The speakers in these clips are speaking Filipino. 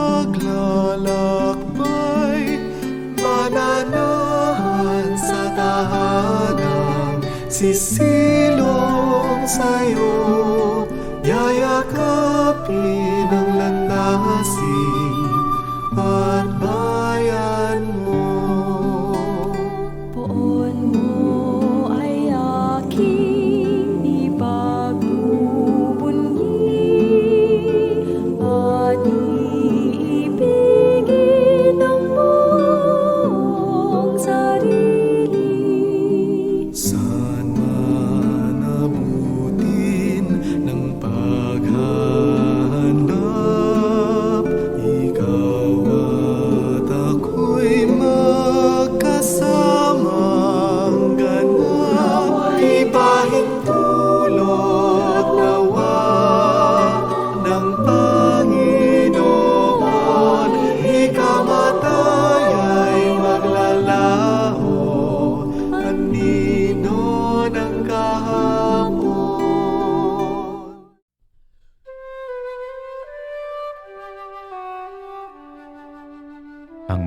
naglalakbay Mananahan sa tahanan Sisilong sa'yo Yayakapin ang landasin At bayan mo. Poon mo ay akin body.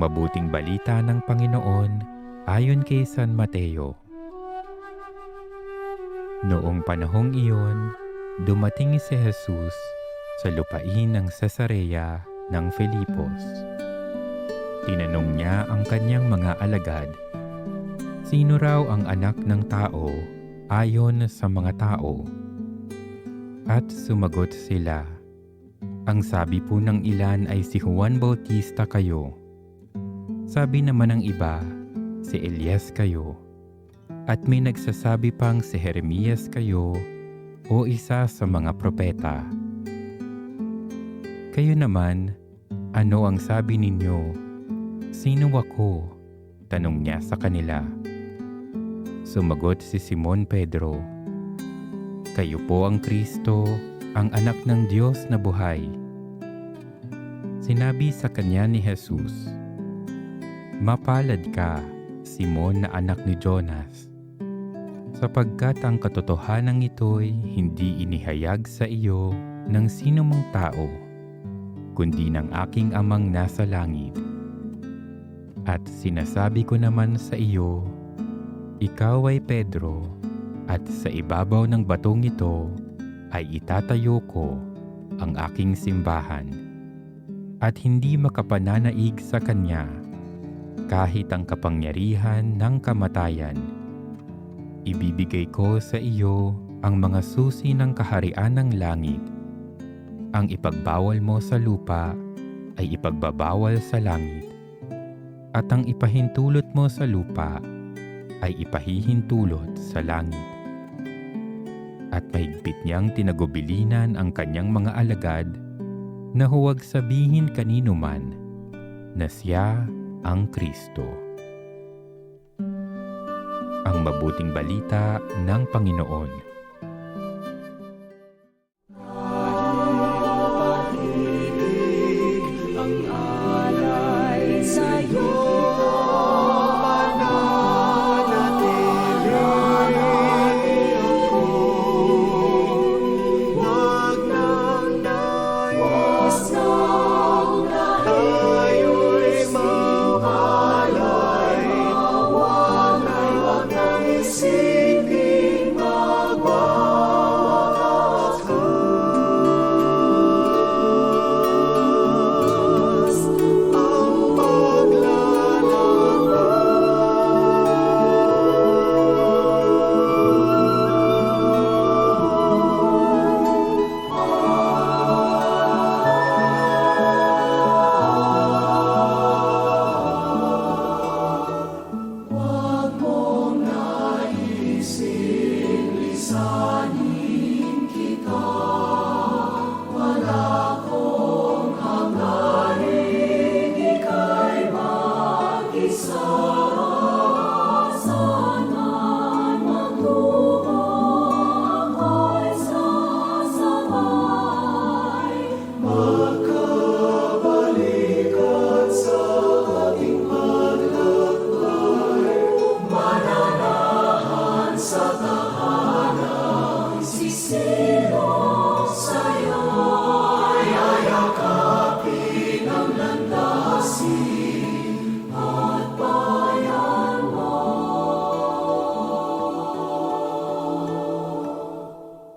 Mabuting balita ng Panginoon ayon kay San Mateo. Noong panahong iyon, dumating si Jesus sa lupain ng Cesarea ng Filipos. Tinanong niya ang kanyang mga alagad, Sino raw ang anak ng tao ayon sa mga tao? At sumagot sila, Ang sabi po ng ilan ay si Juan Bautista kayo. Sabi naman ng iba, si Elias kayo. At may nagsasabi pang si Jeremias kayo o isa sa mga propeta. Kayo naman, ano ang sabi ninyo? Sino ako? Tanong niya sa kanila. Sumagot si Simon Pedro, Kayo po ang Kristo, ang anak ng Diyos na buhay. Sinabi sa kanya ni Jesus, Mapalad ka, Simon na anak ni Jonas, sapagkat ang katotohanan ito'y hindi inihayag sa iyo ng sinumang tao, kundi ng aking amang nasa langit. At sinasabi ko naman sa iyo, ikaw ay Pedro, at sa ibabaw ng batong ito ay itatayo ko ang aking simbahan, at hindi makapananaig sa kanya kahit ang kapangyarihan ng kamatayan. Ibibigay ko sa iyo ang mga susi ng kaharian ng langit. Ang ipagbawal mo sa lupa ay ipagbabawal sa langit. At ang ipahintulot mo sa lupa ay ipahihintulot sa langit. At mahigpit niyang tinagubilinan ang kanyang mga alagad na huwag sabihin kanino man na siya ang Kristo. Ang mabuting balita ng Panginoon.